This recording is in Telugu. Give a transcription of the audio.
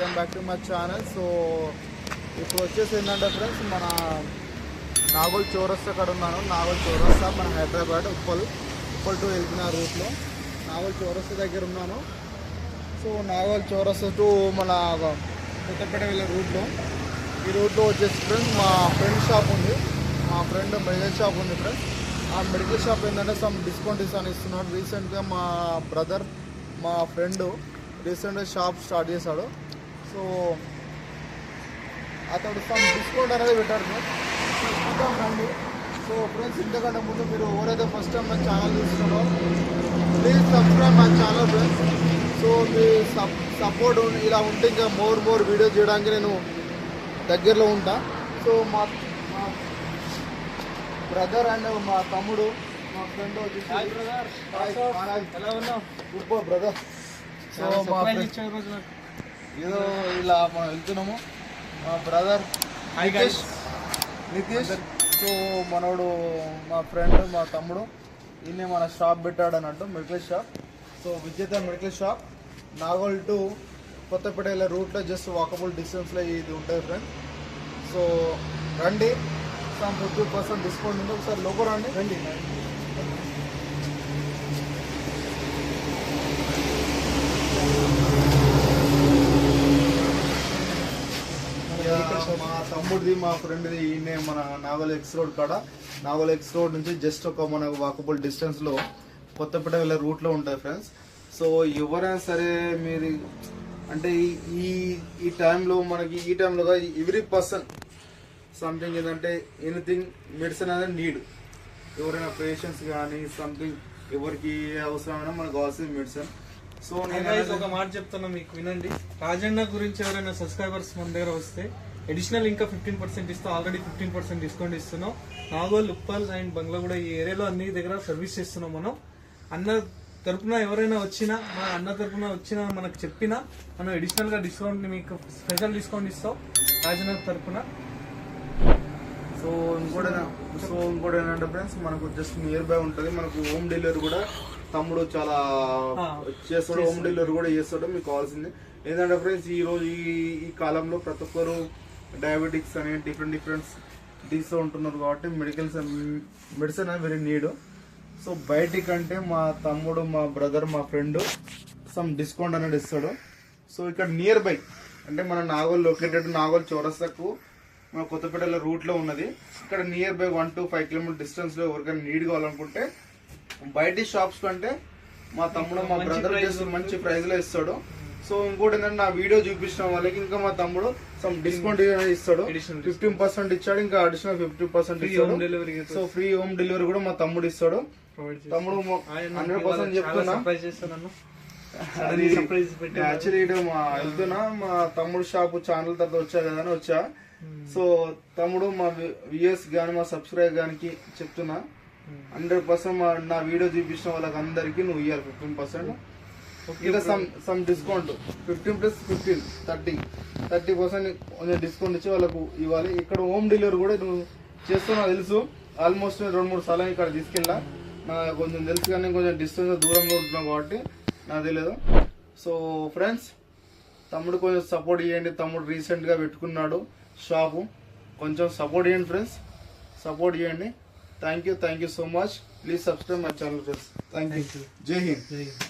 Welcome back to my channel. So ఇప్పుడు వచ్చేసి ఏంటంటే ఫ్రెండ్స్ మన నాగోల్ చౌరస్తా అక్కడ ఉన్నాను. నాగోల్ చౌరస్తా మన హైదరాబాద్ ఉప్పల్ ఉప్పల్ టు వెళ్తున్న రూట్లో. నాగోల్ చౌరస్తా దగ్గర ఉన్నాను. సో నాగోల్ చౌరస్తా టు మన కొత్తపేట వెళ్ళే రూట్లో. ఈ రూట్లో వచ్చేసి ఫ్రెండ్స్ మా ఫ్రెండ్ షాప్ ఉంది. మా ఫ్రెండ్ మెడికల్ షాప్ ఉంది ఫ్రెండ్స్. ఆ మెడికల్ షాప్ ఏంటంటే సమ్ డిస్కౌంట్ ఇస్తాను ఇస్తున్నాడు. రీసెంట్గా మా బ్రదర్ మా ఫ్రెండ్ రీసెంట్గా షాప్ స్టార్ట్ చేశాడు. సో అతడు సమ్ డిస్కౌంట్ అనేది పెట్టాడు ఫ్రెండ్స్ చూద్దాం రండి. సో ఫ్రెండ్స్ ఇంతకంటే ముందు మీరు ఎవరైతే ఫస్ట్ టైం నా ఛానల్ చూస్తున్నారో please subscribe my channel friends so మీ సప్ సపోర్ట్ ఇలా ఉంటే ఇంకా మోర్ మోర్ వీడియో చేయడానికి నేను దగ్గరలో ఉంటా. సో మా మా బ్రదర్ అండ్ మా తమ్ముడు మా ఫ్రెండ్ వచ్చేసి ఎలా ఉన్నావు? బ్రదర్ సో మా ఏదో ఇలా మనం వెళ్తున్నాము. మా brother Nitish guys. Nitish. So మనోడు మా ఫ్రెండ్ మా తమ్ముడు ఈయన మన షాప్ పెట్టాడు అన్నట్టు medical shop so Vijetha medical shop Nagole to Kothapet వెళ్ళే రూట్లో జస్ట్ వాకబుల్ డిస్టెన్స్లో ఇది ఉంటుంది ఫ్రెండ్ సో రండి. సమ్ ఫిఫ్టీ పర్సెంట్ డిస్కౌంట్ ఉంది ఒకసారి లోపల రండి. రండి మా తమ్ముడిది మా ఫ్రెండ్ది ఈయనే మన నాగోల్ ఎక్స్ రోడ్ కాడ. నాగోల్ ఎక్స్ రోడ్ నుంచి జస్ట్ ఒక మన వాకబుల్ డిస్టెన్స్లో కొత్తపేట వెళ్ళే రూట్లో ఉంటుంది ఫ్రెండ్స్ సో ఎవరైనా సరే మీరు అంటే ఈ- ఈ టైంలో మనకి ఈ టైంలో ఎవ్రీ పర్సన్ సంథింగ్ ఏంటంటే ఎనీథింగ్ మెడిసిన్ అనేది నీడ్ ఎవరైనా పేషెంట్స్ కానీ సంథింగ్ ఎవరికి అవసరమైనా మనకు కావాల్సింది మెడిసిన్ సో నేను ఒక మాట చెప్తున్నా మీకు వినండి. రాజన్న గురించి ఎవరైనా సబ్స్క్రైబర్స్ మన దగ్గర వస్తే అడిషనల్ ఇంకా ఫిఫ్టీన్ పర్సెంట్ ఇస్తూ ఆల్రెడీ ఫిఫ్టీన్ పర్సెంట్ డిస్కౌంట్ ఇస్తున్నాం. నాగోల్ ఉప్పల్ అండ్ బంగ్లా కూడా ఈ ఏరియాలో అన్ని దగ్గర సర్వీస్ చేస్తున్నాం మనం. అన్న తరపున ఎవరైనా వచ్చినా మన అన్న తరపున వచ్చినా మనకు చెప్పినా మనం అడిషనల్గా డిస్కౌంట్ మీకు స్పెషల్ డిస్కౌంట్ ఇస్తాం రాజన్న తరపున. సో ఇంకోటి సో ఇంకోటి ఏంటంటే ఫ్రెండ్స్ మనకు జస్ట్ నియర్ బై ఉంటుంది. మనకు హోమ్ డెలివరీ కూడా తమ్ముడు చాలా చేస్తాడు. హోమ్ డెలివరీ కూడా చేస్తాడు. మీకు కావాల్సింది. ఏంటంటే ఫ్రెండ్స్ ఈ రోజు ఈ ఈ కాలంలో ప్రతి ఒక్కరు డయాబెటిక్స్ అని డిఫరెంట్ డిఫరెంట్ డిసీజ్ ఉంటున్నారు కాబట్టి మెడికల్స్ మెడిసిన్ అనేది వెరీ నీడ్ సో బయటికంటే మా తమ్ముడు మా బ్రదర్ మా ఫ్రెండ్ సమ్ డిస్కౌంట్ అనేది ఇస్తాడు. సో ఇక్కడ నియర్ బై అంటే మన నాగోల్ లొకేటెడ్ నాగోల్ చౌరస్తాకు మన కొత్తపేటలో రూట్లో ఉన్నది. ఇక్కడ nearby one two five kilometre డిస్టెన్స్లో ఎవరికైనా నీడ్ కావాలనుకుంటే బయటి షాప్స్ కంటే మా తమ్ముడు మా బ్రదర్ మంచి ప్రైస్లో ఇస్తాడు. సో ఇంకోటి ఏంటంటే నా వీడియో చూపించిన వాళ్ళకి ఇంకా మా తమ్ముడు సమ్ డిస్కౌంట్ ఇస్తాడు. Additional ఫిఫ్టీన్ పర్సెంట్ ఇచ్చాడు ఇంకా అడిషనల్ ఫిఫ్టీ పర్సెంట్ ఇస్తాడు. Delivery so free home delivery కూడా మా తమ్ముడు ఇస్తాడు. తమ్ముడు హండ్రెడ్ పర్సెంట్ చెప్తున్నా. యాక్చువల్లీ ఇటు మా వెళ్తున్నా మా తమ్ముడు షాప్ ఛానల్ తర్వాత వచ్చా కదా అని వచ్చా సో తమ్ముడు మా విఎస్ గాని మా సబ్స్క్రైబ్ గానికి చెప్తున్నా. హండ్రెడ్ పర్సెంట్ నా వీడియో చూపించిన వాళ్ళకి అందరికి నువ్వు ఇయ్యాలి ఫిఫ్టీన్ పర్సెంట్ ఇంకా some some discount fifteen plus fifteen thirty thirty percent కొంచెం డిస్కౌంట్ ఇచ్చి వాళ్ళకు ఇవ్వాలి. ఇక్కడ హోమ్ డెలివరీ కూడా నువ్వు చేస్తున్నా తెలుసు. ఆల్మోస్ట్ రెండు మూడు సార్లు ఇక్కడ తీసుకెళ్ళా. నాకు కొంచెం తెలుసు కానీ కొంచెం డిస్టెన్స్ దూరంలో ఉంటున్నాం కాబట్టి నాకు తెలియదు. సో ఫ్రెండ్స్ తమ్ముడు కొంచెం సపోర్ట్ చేయండి. తమ్ముడు రీసెంట్గా పెట్టుకున్నాడు షాపు కొంచెం సపోర్ట్ చేయండి ఫ్రెండ్స్ సపోర్ట్ చేయండి. Thank you thank you so much please subscribe my channel friends thank you Jai Hind Jai Hind.